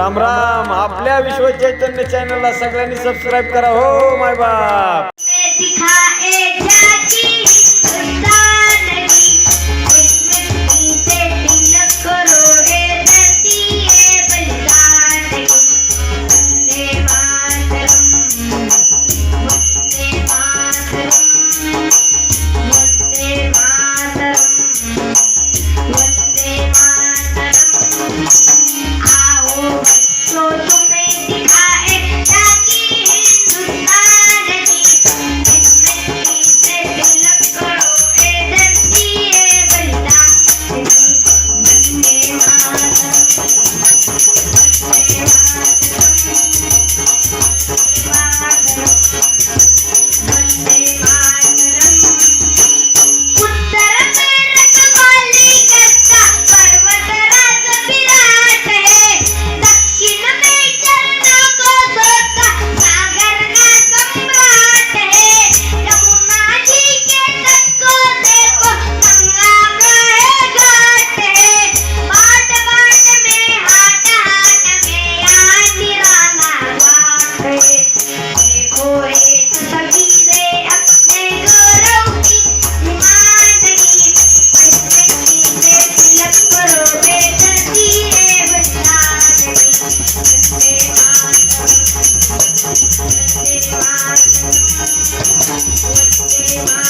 राम राम. आपल्या चॅनल चॅनलला सगळ्यांनी सबस्क्राईब करा. हो माय बाप. Bye.